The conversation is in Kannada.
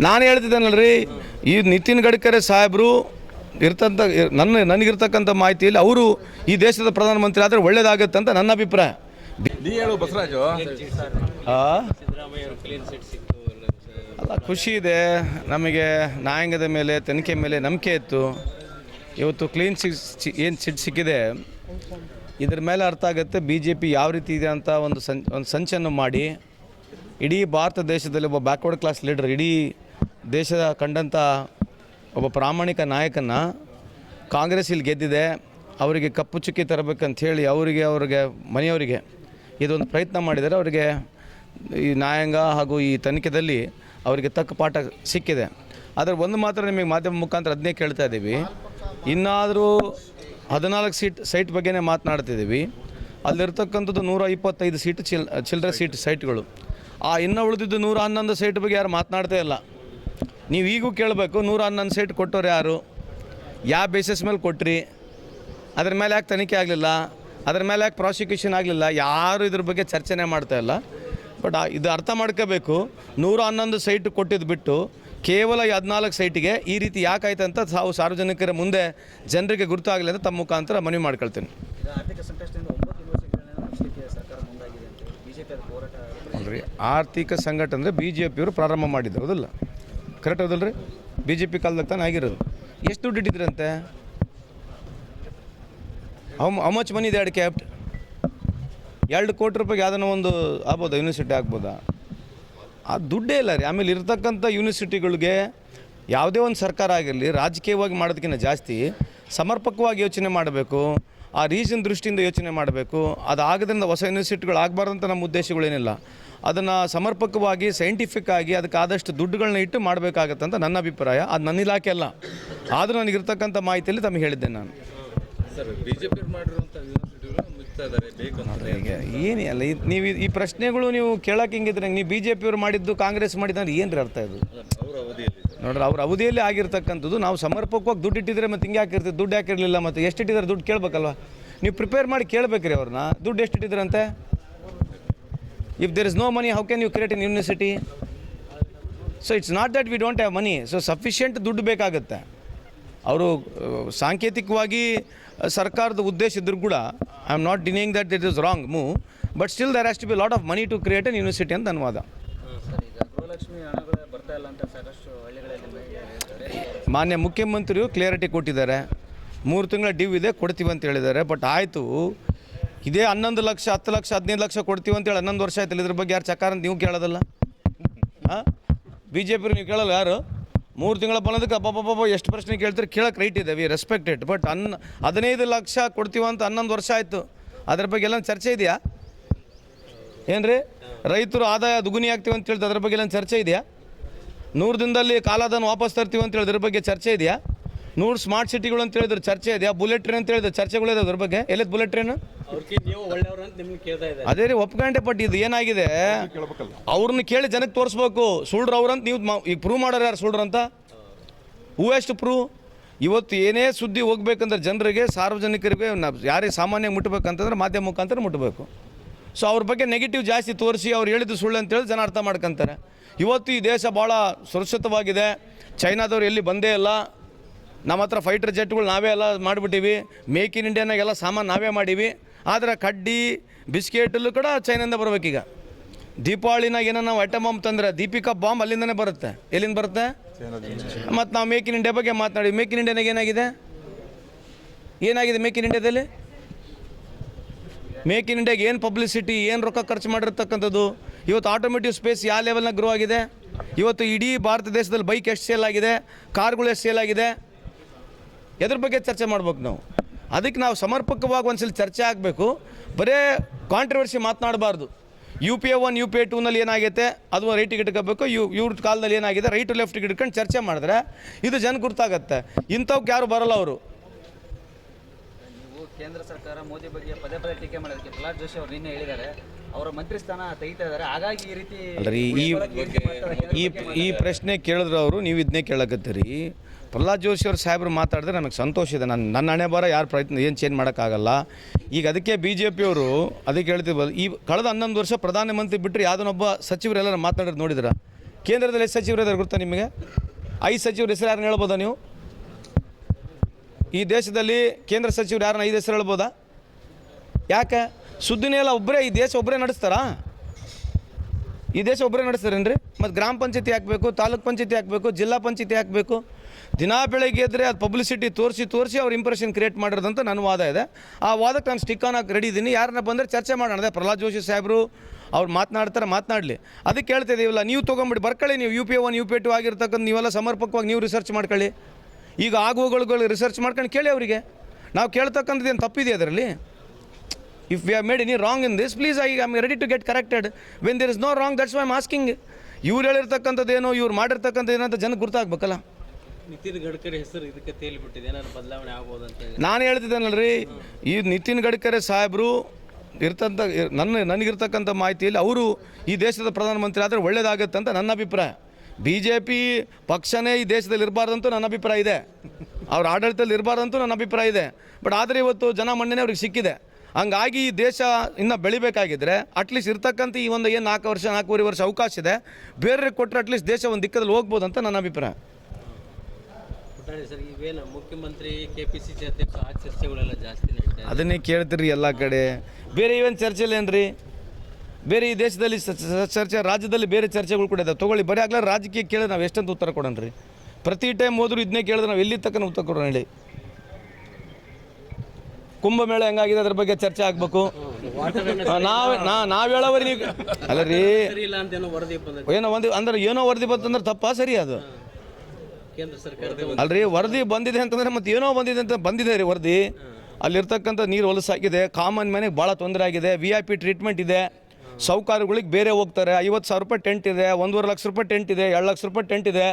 ನಾನು ಹೇಳ್ತಿದ್ದೇನಲ್ರಿ ಈ ನಿತಿನ್ ಗಡ್ಕರಿ ಸಾಹೇಬರು ಇರ್ತಂಥ ನನ್ನ ನನಗಿರ್ತಕ್ಕಂಥ ಮಾಹಿತಿಯಲ್ಲಿ ಅವರು ಈ ದೇಶದ ಪ್ರಧಾನಮಂತ್ರಿ ಆದರೆ ಒಳ್ಳೇದಾಗುತ್ತೆ ಅಂತ ನನ್ನ ಅಭಿಪ್ರಾಯ. ನೀ ಹೇಳು ಬಸವರಾಜು. ಆ? ಅಲ್ಲ ಖುಷಿ ಇದೆ. ನಮಗೆ ನ್ಯಾಯಾಂಗದ ಮೇಲೆ ತನಿಖೆ ಮೇಲೆ ನಂಬಿಕೆ ಇತ್ತು. ಇವತ್ತು ಕ್ಲೀನ್ ಸಿಟ್ ಏನು ಸಿಟ್ ಸಿಕ್ಕಿದೆ ಇದ್ರ ಮೇಲೆ ಅರ್ಥ ಆಗುತ್ತೆ ಬಿ ಜೆ ಪಿ ಯಾವ ರೀತಿ ಇದೆ ಅಂತ ಒಂದು ಸಂ ಒಂದು ಸಂಚನ್ನು ಮಾಡಿ. ಇಡೀ ಭಾರತ ದೇಶದಲ್ಲಿ ಒಬ್ಬ ಬ್ಯಾಕ್ವರ್ಡ್ ಕ್ಲಾಸ್ ಲೀಡರ್ ಇಡೀ ದೇಶದ ಕಂಡಂಥ ಒಬ್ಬ ಪ್ರಾಮಾಣಿಕ ನಾಯಕನ ಕಾಂಗ್ರೆಸ್ ಇಲ್ಲಿ ಗೆದ್ದಿದೆ, ಅವರಿಗೆ ಕಪ್ಪು ಚುಕ್ಕಿ ತರಬೇಕಂತ ಹೇಳಿ ಅವರಿಗೆ ಅವರಿಗೆ, ಮನೆಯವರಿಗೆ ಇದೊಂದು ಪ್ರಯತ್ನ ಮಾಡಿದರೆ ಅವರಿಗೆ ಈ ನ್ಯಾಯಾಂಗ ಹಾಗೂ ಈ ತನಿಖೆದಲ್ಲಿ ಅವರಿಗೆ ತಕ್ಕ ಪಾಠ ಸಿಕ್ಕಿದೆ. ಆದರೆ ಒಂದು ಮಾತ್ರ ನಿಮಗೆ ಮಾಧ್ಯಮ ಮುಖಾಂತರ ಅದನ್ನೇ ಕೇಳ್ತಾ ಇದ್ದೀವಿ. ಇನ್ನಾದರೂ ಹದಿನಾಲ್ಕು ಸೀಟ್, ಸೈಟ್ ಬಗ್ಗೆನೇ ಮಾತನಾಡ್ತಿದ್ದೀವಿ ಅಲ್ಲಿರ್ತಕ್ಕಂಥದ್ದು ನೂರ ಇಪ್ಪತ್ತೈದು ಸೀಟ್ ಚಿಲ್ ಚಿಲ್ಲರೆ ಸೀಟ್ ಸೈಟ್ಗಳು. ಆ ಇನ್ನೂ ಉಳಿದಿದ್ದು ನೂರ ಹನ್ನೊಂದು ಸೈಟ್ ಬಗ್ಗೆ ಯಾರು ಮಾತನಾಡ್ತೇ ಇಲ್ಲ. ನೀವು ಈಗೂ ಕೇಳಬೇಕು ನೂರ ಹನ್ನೊಂದು ಸೈಟ್ ಕೊಟ್ಟವ್ರು ಯಾರು? ಯಾವ ಬೇಸಿಸ್ ಮೇಲೆ ಕೊಟ್ಟ್ರಿ ಅದ್ರ ಮೇಲೆ ಯಾಕೆ ತನಿಖೆ ಆಗಲಿಲ್ಲ? ಅದ್ರ ಮೇಲೆ ಯಾಕೆ ಪ್ರಾಸಿಕ್ಯೂಷನ್ ಆಗಲಿಲ್ಲ? ಯಾರು ಇದ್ರ ಬಗ್ಗೆ ಚರ್ಚೆನೇ ಮಾಡ್ತಾ ಇಲ್ಲ. ಬಟ್ ಇದು ಅರ್ಥ ಮಾಡ್ಕೋಬೇಕು. ನೂರ ಹನ್ನೊಂದು ಸೈಟ್ ಕೊಟ್ಟಿದ್ದು ಬಿಟ್ಟು ಕೇವಲ ಈ ಹದಿನಾಲ್ಕು ಸೈಟಿಗೆ ಈ ರೀತಿ ಯಾಕಾಯ್ತು ಅಂತ ತಾವು ಸಾರ್ವಜನಿಕರ ಮುಂದೆ ಜನರಿಗೆ ಗುರುತಾಗಲಿ ಅಂತ ತಮ್ಮ ಮುಖಾಂತರ ಮನವಿ ಮಾಡ್ಕೊಳ್ತೀನಿ. ಆರ್ಥಿಕ ಸಂಘಟನೆ ಅಂದರೆ ಬಿ ಜೆ ಪಿಯವರು ಪ್ರಾರಂಭ ಮಾಡಿದ್ರು ಹೌದಲ್ಲ? ಕರೆಕ್ಟ್ ಹೌದಲ್ಲ ರೀ ಬಿ ಜೆ ಪಿ ಕಾಲ್ದಾಗ ತಾನೇ ಆಗಿರೋದು. ಎಷ್ಟು ದುಡ್ಡು ಇಟ್ಟಿದ್ರಂತೆ? ಹೌ ಮಚ್ ಮನಿ ಇದೆ ಎರಡು ಕ್ಯಾಪ್ಟ್ ಎರಡು ಕೋಟಿ ರೂಪಾಯಿಗೆ ಯಾವುದನ್ನ ಒಂದು ಆಗ್ಬೋದಾ? ಯೂನಿವರ್ಸಿಟಿ ಆಗ್ಬೋದಾ? ಆ ದುಡ್ಡೇ ಇಲ್ಲ ರೀ. ಆಮೇಲೆ ಇರ್ತಕ್ಕಂಥ ಯೂನಿವರ್ಸಿಟಿಗಳಿಗೆ ಯಾವುದೇ ಒಂದು ಸರ್ಕಾರ ಆಗಿರಲಿ, ರಾಜಕೀಯವಾಗಿ ಮಾಡೋದಕ್ಕಿಂತ ಜಾಸ್ತಿ ಸಮರ್ಪಕವಾಗಿ ಯೋಚನೆ ಮಾಡಬೇಕು, ಆ ರೀಜನ್ ದೃಷ್ಟಿಯಿಂದ ಯೋಚನೆ ಮಾಡಬೇಕು. ಅದಾಗದ್ರಿಂದ ಹೊಸ ಯೂನಿವರ್ಸಿಟಿಗಳು ಆಗಬಾರ್ದಂತ ನಮ್ಮ ಉದ್ದೇಶಗಳೇನಿಲ್ಲ. ಅದನ್ನು ಸಮರ್ಪಕವಾಗಿ ಸೈಂಟಿಫಿಕ್ ಆಗಿ ಅದಕ್ಕೆ ಆದಷ್ಟು ದುಡ್ಡುಗಳನ್ನ ಇಟ್ಟು ಮಾಡಬೇಕಾಗತ್ತೆ ಅಂತ ನನ್ನ ಅಭಿಪ್ರಾಯ. ಅದು ನನ್ನ ಇಲಾಖೆ ಅಲ್ಲ. ಆದರೂ ನನಗಿರ್ತಕ್ಕಂಥ ಮಾಹಿತಿಯಲ್ಲಿ ತಮಗೆ ಹೇಳಿದ್ದೆ ನಾನು. ಏನು ಅಲ್ಲ ನೀವು ಈ- ಪ್ರಶ್ನೆಗಳು ನೀವು ಕೇಳಕ್ಕೆ ಹಿಂಗಿದ್ರೆ ನೀವು ಬಿ ಜೆ ಪಿಯವರು ಮಾಡಿದ್ದು ಕಾಂಗ್ರೆಸ್ ಮಾಡಿದ್ದಂದ್ರೆ ಏನು ರೀ ಅರ್ಥ ಇದು? ನೋಡ್ರಿ ಅವ್ರ ಅವಧಿಯಲ್ಲಿ ಆಗಿರ್ತಕ್ಕಂಥದ್ದು ನಾವು ಸಮರ್ಪಕವಾಗಿ ದುಡ್ಡು ಇಟ್ಟಿದ್ರೆ ಮತ್ತೆ ಹಿಂಗೆ ಹಾಕಿರ್ತೀವಿ ದುಡ್ಡು ಹಾಕಿರಲಿಲ್ಲ ಮತ್ತು ಎಷ್ಟು ಇಟ್ಟಿದ್ದಾರೆ ದುಡ್ಡು ಕೇಳಬೇಕಲ್ವ? ನೀವು ಪ್ರಿಪೇರ್ ಮಾಡಿ ಕೇಳಬೇಕ್ರಿ ಅವ್ರನ್ನ. ದುಡ್ಡು ಎಷ್ಟು ಇಟ್ಟಿದ್ರಂತೆ if there is no money how can you create in university so it's not that we don't have money so sufficient ದುಡ್ಡು ಬೇಕಾಗುತ್ತೆ. ಅವರು ಸಾಂಕೇತಿಕವಾಗಿ ಸರ್ಕಾರದ ಉದ್ದೇಶ ಇದ್ರೂ ಕೂಡ I am not denying that it is wrong move but still there has to be lot of money to create an university ಅಂತ ಅನುವಾದ. ಮಾನ್ಯ ಮುಖ್ಯಮಂತ್ರಿಯು ಕ್ಲಿಯರಿಟಿ ಕೊಟ್ಟಿದ್ದಾರೆ. ಮೂರು ತಿಂಗಳ ಡ್ಯೂ ಇದೆ, ಕೊಡ್ತೀವಿ ಅಂತ ಹೇಳಿದ್ದಾರೆ. ಬಟ್ ಆಯಿತು ಇದೇ ಹನ್ನೊಂದು ಲಕ್ಷ, ಹತ್ತು ಲಕ್ಷ, ಹದಿನೈದು ಲಕ್ಷ ಕೊಡ್ತೀವಿ ಅಂತೇಳಿ ಹನ್ನೊಂದು ವರ್ಷ ಆಯ್ತಲ್ಲ ಇದ್ರ ಬಗ್ಗೆ ಯಾರು ಚಕಾರ ಅಂತ ನೀವು ಕೇಳೋದಲ್ಲ? ಹಾಂ ಬಿ ಜೆ ಪಿ ನೀವು ಕೇಳಲ್ಲ ಯಾರು? ಮೂರು ತಿಂಗಳ ಬಂದದಕ್ಕೆ ಅಬ್ಬಬ್ಬಬ್ಬ ಎಷ್ಟು ಪ್ರಶ್ನೆ ಕೇಳ್ತೀರಿ? ಕೇಳಕ್ಕೆ ರೈಟ್ ಇದೆ ವಿ ರೆಸ್ಪೆಕ್ಟ್ ಇಟ್ ಬಟ್ ಹನ್ ಹದಿನೈದು ಲಕ್ಷ ಕೊಡ್ತೀವಿ ಅಂತ ಹನ್ನೊಂದು ವರ್ಷ ಆಯಿತು. ಅದ್ರ ಬಗ್ಗೆ ಎಲ್ಲ ಚರ್ಚೆ ಇದೆಯಾ? ಏನು ರೈತರು ಆದಾಯ ದುಗುನಿ ಆಗ್ತೀವಿ ಅಂತ ಹೇಳಿದ್ರೆ ಅದ್ರ ಬಗ್ಗೆ ಎಲ್ಲ ಚರ್ಚೆ ಇದೆಯಾ? ನೂರು ದಿನದಲ್ಲಿ ಕಾಲಾದನ್ನು ವಾಪಸ್ ತರ್ತೀವಿ ಅಂತ ಹೇಳಿದ್ರೆ ಬಗ್ಗೆ ಚರ್ಚೆ ಇದೆಯಾ? ನೂರು ಸ್ಮಾರ್ಟ್ ಸಿಟಿಗಳು ಅಂತ ಹೇಳಿದ್ರು ಚರ್ಚೆ ಇದೆ. ಬುಲೆಟ್ ಟ್ರೈನ್ ಅಂತ ಹೇಳಿದ್ರು ಚರ್ಚೆಗಳಿದೆ ಅದ್ರ ಬಗ್ಗೆ. ಎಲ್ಲದ ಬುಲೆಟ್ ಟ್ರೈನ್? ಅದೇ ರೀ ಒಪ್ಕೊಂಡೆ ಬಟ್ ಇದು ಏನಾಗಿದೆ? ಅವ್ರನ್ನ ಕೇಳಿ ಜನಕ್ಕೆ ತೋರಿಸ್ಬೇಕು. ಸುಳ್ರು ಅವ್ರಂತ ನೀವು ಈಗ ಪ್ರೂವ್ ಮಾಡೋರು ಯಾರು ಸುಳ್ರು ಅಂತ? ಹೂ ಎಷ್ಟು ಪ್ರೂವ್ ಇವತ್ತು ಏನೇ ಸುದ್ದಿ ಹೋಗ್ಬೇಕಂದ್ರೆ ಜನರಿಗೆ ಸಾರ್ವಜನಿಕರಿಗೆ ಯಾರೇ ಸಾಮಾನ್ಯ ಮುಟ್ಬೇಕಂತಂದ್ರೆ ಮಾಧ್ಯಮ ಮುಖಾಂತರ ಮುಟ್ಟಬೇಕು ಸೊ ಅವ್ರ ಬಗ್ಗೆ ನೆಗೆಟಿವ್ ಜಾಸ್ತಿ ತೋರಿಸಿ ಅವ್ರು ಹೇಳಿದ್ದು ಸುಳ್ಳು ಅಂತೇಳಿ ಜನ ಅರ್ಥ ಮಾಡ್ಕೊಂತಾರೆ. ಇವತ್ತು ಈ ದೇಶ ಭಾಳ ಸುರಕ್ಷಿತವಾಗಿದೆ. ಚೈನಾದವ್ರು ಎಲ್ಲಿ ಬಂದೇ ಇಲ್ಲ. ನಮ್ಮ ಹತ್ರ ಫೈಟರ್ ಜೆಟ್ಗಳು ನಾವೇ ಎಲ್ಲ ಮಾಡಿಬಿಟ್ಟಿವಿ. ಮೇಕ್ ಇನ್ ಇಂಡಿಯಾನಾಗೆಲ್ಲ ಸಾಮಾನು ನಾವೇ ಮಾಡೀವಿ. ಆದರೆ ಕಡ್ಡಿ ಬಿಸ್ಕೆಟಲ್ಲೂ ಕೂಡ ಚೈನಿಂದ ಬರಬೇಕೀಗ. ದೀಪಾವಳಿನಾಗ ಏನೋ ನಾವು ಐಟಮ್ ಬಾಂಬ್ ತಂದರೆ ದೀಪಿಕಾ ಬಾಂಬ್ ಅಲ್ಲಿಂದನೇ ಬರುತ್ತೆ. ಎಲ್ಲಿಂದ ಬರುತ್ತೆ? ಮತ್ತು ನಾವು ಮೇಕ್ ಇನ್ ಇಂಡಿಯಾ ಬಗ್ಗೆ ಮಾತನಾಡಿ ಮೇಕ್ ಇನ್ ಇಂಡಿಯಾನಾಗ ಏನಾಗಿದೆ? ಏನಾಗಿದೆ ಮೇಕ್ ಇನ್ ಇಂಡಿಯಾದಲ್ಲಿ ಮೇಕ್ ಇನ್ ಇಂಡಿಯಾಗೆ ಏನು ಪಬ್ಲಿಸಿಟಿ ಏನು ರೊಕ್ಕ ಖರ್ಚು ಮಾಡಿರ್ತಕ್ಕಂಥದ್ದು? ಇವತ್ತು ಆಟೋಮೇಟಿವ್ ಸ್ಪೇಸ್ ಯಾವ ಲೆವೆಲ್ನಾಗ ಗ್ರೋ ಆಗಿದೆ? ಇವತ್ತು ಇಡೀ ಭಾರತ ದೇಶದಲ್ಲಿ ಬೈಕ್ ಎಷ್ಟು ಸೇಲ್ ಆಗಿದೆ? ಕಾರ್ಗಳು ಎಷ್ಟು ಸೇಲ್ ಆಗಿದೆ? ಎದ್ರ ಬಗ್ಗೆ ಚರ್ಚೆ ಮಾಡ್ಬೇಕು ನಾವು? ಅದಕ್ಕೆ ನಾವು ಸಮರ್ಪಕವಾಗಿ ಒಂದ್ಸಲ ಚರ್ಚೆ ಆಗಬೇಕು. ಬರೇ controversy ಮಾತನಾಡಬಾರ್ದು. U P A one U P A ಟೂನಲ್ಲಿ ಏನಾಗೈತೆ? ಅದು ರೈಟಿಗೆ ಇಟ್ಕೋಬೇಕು. ಯು, ಇವ್ರ ಕಾಲದಲ್ಲಿ ಏನಾಗಿದೆ? ರೈಟ್ ಲೆಫ್ಟಿಗೆ ಇಟ್ಕೊಂಡು ಚರ್ಚೆ ಮಾಡಿದ್ರೆ ಇದು ಜನ ಗುರ್ತಾಗತ್ತೆ. ಇಂಥವ್ಕೆ ಯಾರು ಬರಲ್ಲ ಅವರು. ಕೇಂದ್ರ ಸರ್ಕಾರ ಮೋದಿ ಬಗ್ಗೆ ಪದೇ ಪದೇ ಟೀಕೆ ಮಾಡೋದಕ್ಕೆ ಪ್ರಹ್ಲಾದ್ ಜೋಶಿ ಅವರು ನಿನ್ನೆ ಹೇಳಿದ್ದಾರೆ. ಅವರ ಮಂತ್ರಿ ಸ್ಥಾನ ತೆಗಿತಾ ಇದ್ದಾರೆ. ಹಾಗಾಗಿ ಈ ರೀತಿ ಅಲ್ರಿ ಈ ಈ ಈ ಪ್ರಶ್ನೆ ಕೇಳಿದ್ರು ಅವರು ನೀವು ಇದನ್ನೇ ಕೇಳಕತ್ತೀರಿ. ಪ್ರಹ್ಲಾದ್ ಜೋಶಿ ಅವ್ರ ಸಾಹೇಬ್ರು ಮಾತಾಡಿದ್ರೆ ನನಗೆ ಸಂತೋಷ ಇದೆ. ನನ್ನ ನನ್ನ ಹಣೆ ಬರ ಯಾರು ಪ್ರಯತ್ನ ಏನು ಚೇಂಜ್ ಮಾಡೋಕ್ಕಾಗಲ್ಲ. ಈಗ ಅದಕ್ಕೆ ಬಿ ಜೆ ಪಿಯವರು ಅದಕ್ಕೆ ಹೇಳ್ತಿರ್ಬೋದು ಈ ಕಳೆದ ಹನ್ನೊಂದು ವರ್ಷ ಪ್ರಧಾನಮಂತ್ರಿ ಬಿಟ್ಟರೆ ಯಾವುದನ್ನೊಬ್ಬ ಸಚಿವರೆಲ್ಲರೂ ಮಾತಾಡೋದು ನೋಡಿದ್ರ? ಕೇಂದ್ರದಲ್ಲಿ ಎಷ್ಟು ಸಚಿವರು ಇದ್ದಾರೆ ಗೊತ್ತಾ ನಿಮಗೆ? ಐದು ಸಚಿವರು ಹೆಸರು ಯಾರನ್ನ ಹೇಳ್ಬೋದಾ ನೀವು? ಈ ದೇಶದಲ್ಲಿ ಕೇಂದ್ರ ಸಚಿವರು ಯಾರನ್ನ ಐದು ಹೆಸರು ಹೇಳ್ಬೋದಾ? ಯಾಕೆ? ಸುದ್ದಿನೇ ಎಲ್ಲ ಒಬ್ಬರೇ ಈ ದೇಶ ಒಬ್ಬರೇ ನಡೆಸ್ತಾರಾ? ಈ ದೇಶ ಒಬ್ಬರೇ ನಡೆಸ್ತಾರೇನ್ರಿ? ಮತ್ತು ಗ್ರಾಮ ಪಂಚಾಯತಿ ಹಾಕಬೇಕು, ತಾಲೂಕ್ ಪಂಚಾಯತಿ ಹಾಕಬೇಕು, ಜಿಲ್ಲಾ ಪಂಚಾಯತಿ ಹಾಕಬೇಕು. ದಿನಾ ಬೆಳಗ್ಗೆ ಎದ್ದರೆ ಅದು ಪಬ್ಲಿಸಿಟಿ ತೋರಿಸಿ ತೋರಿಸಿ ಅವ್ರ ಇಂಪ್ರೆಷನ್ ಕ್ರಿಯೇಟ್ ಮಾಡಿರೋದಂತ ನನ್ನ ವಾದ ಇದೆ. ಆ ವಾದಕ್ಕೆ ನಾನು ಸ್ಟಿಕ್ ಆನ್ ಹಾಕಿ ರೆಡಿ ಇದ್ದೀನಿ ಯಾರನ್ನ ಬಂದರೆ ಚರ್ಚೆ ಮಾಡೋಣ. ಅದೇ ಪ್ರಹ್ಲಾದ್ ಜೋಶಿ ಸಾಹೇಬರು ಅವ್ರು ಮಾತನಾಡ್ತಾರೆ, ಮಾತನಾಡಲಿ. ಅದಕ್ಕೆ ಹೇಳ್ತಾ ಇದೀವಲ್ಲ, ನೀವು ತೊಗೊಂಬಿಡಿ. ಬರ್ಕೊಳ್ಳಿ ನೀವು U P one U P two ಆಗಿರ್ತಕ್ಕಂಥ ನೀವೆಲ್ಲ ಸಮರ್ಪಕವಾಗಿ ನೀವು ರಿಸರ್ಚ್ ಮಾಡ್ಕೊಳ್ಳಿ. ಈಗ ಆಗುವಗಳು ರಿಸರ್ಚ್ ಮಾಡ್ಕೊಂಡು ಕೇಳಿ ಅವರಿಗೆ. ನಾವು ಕೇಳ್ತಕ್ಕಂಥದ್ದು ಏನು ತಪ್ಪಿದೆ ಅದರಲ್ಲಿ? If we have made any wrong in this please I am ready to get corrected when there is no wrong that's why am asking ಇವ್ರು ಹೇಳಿರ್ತಕ್ಕಂಥದ್ದೇನೋ ಇವ್ರು ಮಾಡಿರ್ತಕ್ಕಂಥದ್ದು ಏನೋ ಅಂತ ಜನಕ್ಕೆ ಗೊತ್ತಾಗ್ಬೇಕಲ್ಲ ನಿತಿನ್ ಗಡ್ಕರಿ ಹೆಸರು ಇದಕ್ಕೆ ತೇಲಿಬಿಟ್ಟಿದೆ. ಏನಾದ್ರು ಬದಲಾವಣೆ ಆಗ್ಬೋದಂತ ನಾನು ಹೇಳ್ತಿದ್ದೇನಲ್ರಿ ಈ ನಿತಿನ್ ಗಡ್ಕರಿ ಸಾಹೇಬರು ಇರ್ತಂಥ ನನ್ನ ನನಗಿರ್ತಕ್ಕಂಥ ಮಾಹಿತಿಯಲ್ಲಿ ಅವರು ಈ ದೇಶದ ಪ್ರಧಾನಮಂತ್ರಿ ಆದರೆ ಒಳ್ಳೇದಾಗುತ್ತೆ ಅಂತ ನನ್ನ ಅಭಿಪ್ರಾಯ. ಬಿ ಜೆ ಪಿ ಪಕ್ಷನೇ ಈ ದೇಶದಲ್ಲಿ ಇರಬಾರ್ದಂತೂ ನನ್ನ ಅಭಿಪ್ರಾಯ ಇದೆ. ಅವ್ರ ಆಡಳಿತದಲ್ಲಿ ಇರಬಾರ್ದಂತೂ ನನ್ನ ಅಭಿಪ್ರಾಯ ಇದೆ. ಬಟ್ ಆದರೆ ಇವತ್ತು ಜನ ಮಣ್ಣನೇ ಅವ್ರಿಗೆ ಸಿಕ್ಕಿದೆ. ಹಂಗಾಗಿ ಈ ದೇಶ ಇನ್ನು ಬೆಳಿಬೇಕಾಗಿದ್ದರೆ ಅಟ್ಲೀಸ್ಟ್ ಇರ್ತಕ್ಕಂಥ ಈ ಒಂದು ಏನು ನಾಲ್ಕು ವರ್ಷ ನಾಲ್ಕೂವರೆ ವರ್ಷ ಅವಕಾಶ ಇದೆ. ಬೇರೆ ಕೊಟ್ಟರೆ ಅಟ್ಲೀಸ್ಟ್ ದೇಶ ಒಂದು ದಿಕ್ಕದಲ್ಲಿ ಹೋಗ್ಬೋದು ಅಂತ ನನ್ನ ಅಭಿಪ್ರಾಯ. ಸರ್ ಇವೇನು ಮುಖ್ಯಮಂತ್ರಿ ಕೆ ಪಿ ಸಿ ಸಿ ಅಧ್ಯಕ್ಷ ಆ ಚರ್ಚೆಗಳೆಲ್ಲ ಜಾಸ್ತಿ ನಡೀತಾ ಅದನ್ನೇ ಕೇಳ್ತೀರಿ ಎಲ್ಲ ಕಡೆ. ಬೇರೆ ಇವೇನು ಚರ್ಚೆಲೇನ್ರಿ ಬೇರೆ ಈ ದೇಶದಲ್ಲಿ ಚರ್ಚೆ ರಾಜ್ಯದಲ್ಲಿ ಬೇರೆ ಚರ್ಚೆಗಳು ಕೂಡ ಇದ್ದಾವೆ ತೊಗೊಳ್ಳಿ ಬರೀ ಆಗಲೇ ರಾಜಕೀಯ ಕೇಳಿದ್ರೆ ನಾವು ಎಷ್ಟಂತ ಉತ್ತರ ಕೊಡೋಣ್ರಿ? ಪ್ರತಿ ಟೈಮ್ ಹೋದ್ರು ಇದನ್ನೇ ಕೇಳಿದ್ರೆ ನಾವು ಎಲ್ಲಿ ತಕ್ಕನ ಉತ್ತರ ಕೊಡೋಣ ಹೇಳಿ? ಕುಂಭಮೇಳ ಹೆಂಗಾಗಿದೆ ಅದ್ರ ಬಗ್ಗೆ ಚರ್ಚೆ ಆಗಬೇಕು. ನಾವು ನಾ ನಾವು ಹೇಳೋವರಿ ನೀವು ಅಲ್ಲ ರೀ ಏನೋ ಒಂದು ಅಂದ್ರೆ ಏನೋ ವರದಿ ಬಂತಂದ್ರೆ ತಪ್ಪಾ ಸರಿ ಅದು. ಕೇಂದ್ರ ರೀ ಅಲ್ರಿ ವರದಿ ಬಂದಿದೆ ಅಂತಂದ್ರೆ ಮತ್ತೆ ಏನೋ ಬಂದಿದೆ ಅಂತ ಬಂದಿದೆ ರೀ ವರದಿ. ಅಲ್ಲಿರ್ತಕ್ಕಂಥ ನೀರು ಹೊಲಸಾಗಿದೆ ಕಾಮನ್ ಮನೆಗೆ ಭಾಳ ತೊಂದರೆ ಆಗಿದೆ ವಿ ಐ ಪಿ ಟ್ರೀಟ್ಮೆಂಟ್ ಇದೆ. ಸೌಕಾರುಗಳಿಗೆ ಬೇರೆ ಹೋಗ್ತಾರೆ. ಐವತ್ತು ಸಾವಿರ ರೂಪಾಯಿ ಟೆಂಟ್ ಇದೆ, ಒಂದೂವರೆ ಲಕ್ಷ ರೂಪಾಯಿ ಟೆಂಟ್ ಇದೆ, ಎರಡು ಲಕ್ಷ ರೂಪಾಯಿ ಟೆಂಟ್ ಇದೆ.